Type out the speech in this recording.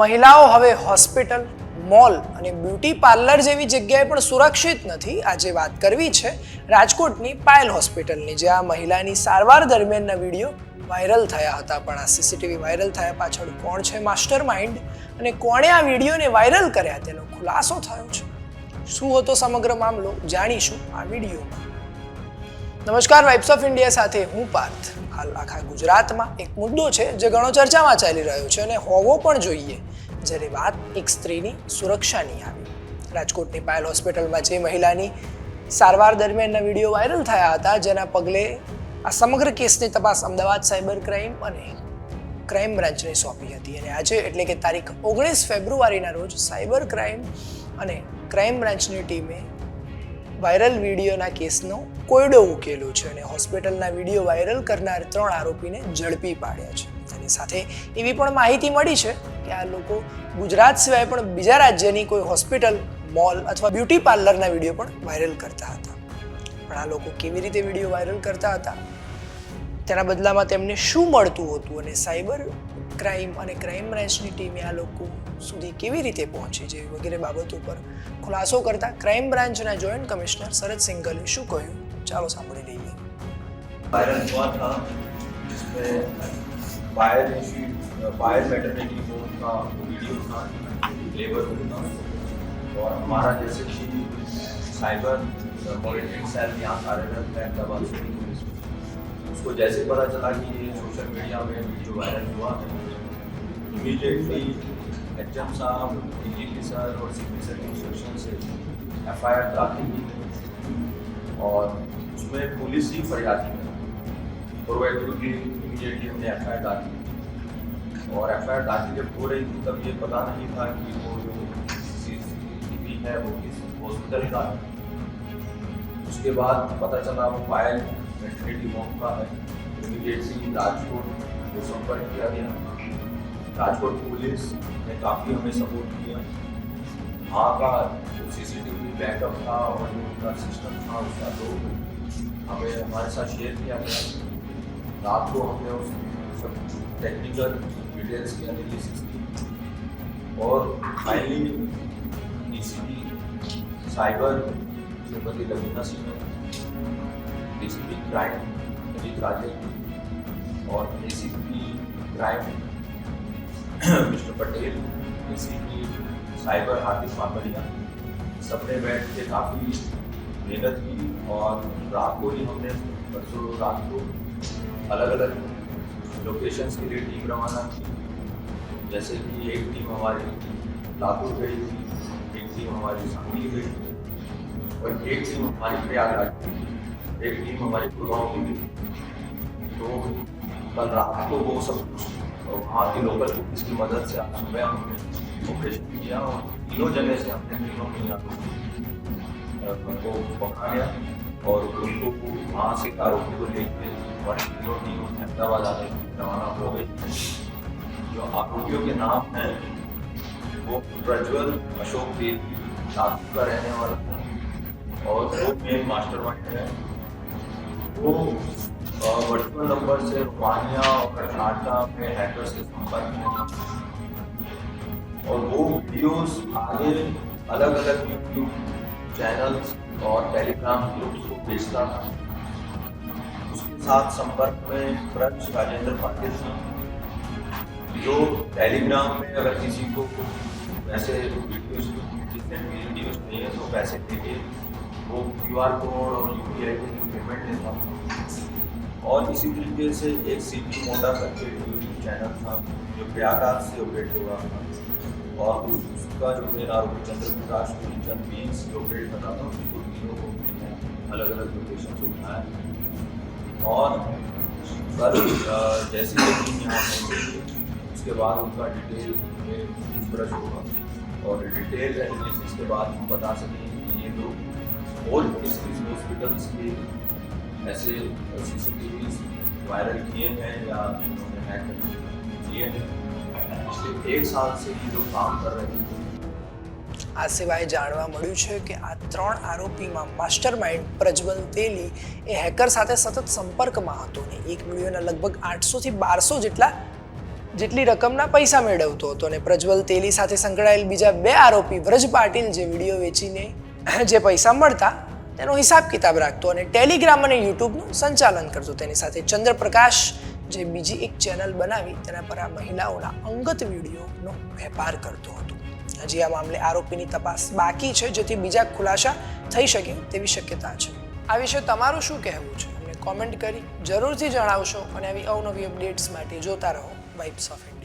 મહિલાઓ હવે hospital, mall અને બ્યુટી પાર્લર જેવી જગ્યાએ પણ સુરક્ષિત નથી, આજે વાત કરવી છે રાજકોટની પાયલ હોસ્પિટલની, જ્યાં મહિલાની સારવાર દરમિયાનના વીડિયો વાયરલ થયા હતા. પણ આ સીસીટીવી વાયરલ થયા પાછળ કોણ છે માસ્ટર માઇન્ડ અને કોણે આ વિડીયોને વાયરલ કર્યા તેનો ખુલાસો થયો છે? શું હતો સમગ્ર મામલો? જાણીશું આ વિડીયોમાં. નમસ્કાર વાઇબ્સ ઓફ ઇન્ડિયા સાથે હું પાર્થ. હાલ આખા ગુજરાતમાં એક મુદ્દો છે જે ઘણો ચર્ચામાં ચાલી રહ્યો છે અને હોવો પણ જોઈએ જ્યારે વાત એક સ્ત્રીની સુરક્ષાની આવી. રાજકોટની પાયલ હોસ્પિટલમાં જે મહિલાની સારવાર દરમિયાનના વીડિયો વાયરલ થયા હતા, જેના પગલે આ સમગ્ર કેસની તપાસ અમદાવાદ સાયબર ક્રાઇમ અને ક્રાઇમ બ્રાન્ચને સોંપી હતી. અને આજે એટલે કે તારીખ ઓગણીસ ફેબ્રુઆરીના રોજ સાયબર ક્રાઇમ અને ક્રાઇમ બ્રાન્ચની ટીમે વાયરલ વિડીયોના કેસનો કોયડો ઉકેલો છે અને હોસ્પિટલના વીડિયો વાયરલ કરનાર ત્રણ આરોપીને ઝડપી પાડ્યા છે. અને સાથે એવી પણ માહિતી મળી છે કે આ લોકો ગુજરાત સિવાય પણ બીજા રાજ્યની કોઈ હોસ્પિટલ, મોલ અથવા બ્યુટી પાર્લરના વીડિયો પણ વાયરલ કરતા હતા. પણ આ લોકો કેવી રીતે વીડિયો વાયરલ કરતા હતા? તેના બદલામાં તેમને શું મળતું હતું? અને સાયબર ક્રાઇમ અને ક્રાઇમ બ્રાન્ચની ટીમે આ લોકો સુધી કેવી રીતે પહોંચી જેવી વગેરે બાબતો પર ખુલાસો કરતા ક્રાઇમ બ્રાન્ચના જોઈન્ટ કમિશનર શરદ સિંઘલે શું કહ્યું ચાલો સાંભળી લઈએ वायरल हुआ था जिसमें बायर बायर मैटरनिटी होम का वीडियो था लेबर रूम था और हमारा जैसे कि साइबर मॉनिटरिंग सेल यहाँ कार्यरत है अहमदाबाद सिटी पुलिस में। उसको जैसे पता चला कि ये सोशल मीडिया में वीडियो वायरल हुआ है इमीडिएटली एच एम साहब डी जी सर और सी पी सर की इंस्ट्रक्शन से एफ़ आई आर दाखिल की और उसमें पुलिस ही फरियादी है प्रोएक्टिवली इमीडिएटली हमने एफ़ आई आर दाखिल की। और एफ़ आई आर दाखिल जब हो रही थी, तब ये पता नहीं था कि वो जो सी सी टी वी है, वो किस हॉस्पिटल का है। उसके बाद पता चला वो पायल मेटर्निटी होम का है इमीडिएटली राजकोट को संपर्क किया गया। राजकोट पुलिस ने काफ़ी हमें सपोर्ट किया। वहाँ का जो C C T V backup था और जो उनका सिस्टम था, उसका तो हमें, हमारे साथ शेयर किया गया। रात को हमने उस सब टेक्निकल डिटेल्स की एनालिसिस की। और finally D cyber Shrimati Lavina Singh D C P crime Ajit Raje और A C crime mister Patel A C cyber Hardik Papadiya सबने बैठ के काफ़ी मेहनत की और रात को ही हमने परसों रात को अलग अलग लोकेशंस के लिए टीम रवाना की। जैसे कि एक टीम हमारी लातूर गई थी, एक टीम हमारी सांगली गई और एक टीम हमारी प्रयागराज एक टीम हमारी गुड़गांव की थी तो कल रात को वो सब वहाँ की लोकल पुलिस की मदद से आज सुबह हमने ऑपरेशन किया और तीनों जगह से हमने तीनों महिला को। पकड़ा गया और उनको वहाँ से आरोपी को लेकर हमारी तीनों टीम अहमदाबाद आने रवाना हो गई। जो आरोपियों के नाम हैं, वो प्रज्वल, अशोक देव नागपुर का रहने वाला है, और जो मेन मास्टर माइंड है वो वर्चुअल नंबर से रोमानिया और कर्नाटक में हैकर्स के संपर्क में और वो वीडियोस आगे अलग अलग यूट्यूब चैनल्स और टेलीग्राम ग्रुप्स को बेचता था। उसके साथ संपर्क में ब्रज राजेंद्र पाटिल था, जो टेलीग्राम में अगर किसी को वैसे वीडियोस वीडियोस नहीं है तो पैसे देके वो क्यू आर कोड और यू पी आई के थ्रू पेमेंट लेता था और इसी तरीके से एक सी पी मोडा करके यूट्यूब चैनल था, जो प्रयागराज से ऑपरेट हो रहा था। और उसका जो मेन आरोपी चंद्र प्रकाश चंद बीस जो ऑपरेट कर रहा था, उसको तीनों को अलग अलग लोकेशन से उठाया। और सर जैसे ही टीम यहाँ पहुँचेगी उसके बाद उनका डिटेल में पूछपरछ होगा। और डिटेल एनालिसिस के बाद हम बता सकेंगे कि ये लोग और किस किस हॉस्पिटल्स के ऐसे C C T V viral किए हैं या उन्होंने हैक किए हैं पिछले एक साल से ये लोग काम कर रहे हैं આ સિવાય જાણવા મળ્યું છે કે આ ત્રણ આરોપીમાં માસ્ટર માઇન્ડ પ્રજ્વલ તેલી એ હેકર સાથે સતત સંપર્કમાં હતો ને એક વિડીયોના લગભગ આઠસોથી બારસો જેટલા જેટલી રકમના પૈસા મેળવતો હતો અને પ્રજ્વલ તેલી સાથે સંકળાયેલ બીજા બે આરોપી વ્રજ પાટીલ જે વિડીયો વેચીને જે પૈસા મળતા, તેનો હિસાબ કિતાબ રાખતો અને ટેલિગ્રામ અને યુટ્યુબનું સંચાલન કરતો. તેની સાથે ચંદ્રપ્રકાશ જે બીજી એક ચેનલ બનાવી, તેના પર આ મહિલાઓના અંગત વિડીયોનો વેપાર કરતો હતો. હજી આ મામલે આરોપીની તપાસ બાકી છે, જેથી બીજા ખુલાસા થઈ શકે તેવી શક્યતા છે. આ વિશે તમારું શું કહેવું છે? અમને કોમેન્ટ કરી જરૂરથી જણાવશો અને આવી અવનવી અપડેટ્સ માટે જોતા રહો વાઇબ્સ ઓફ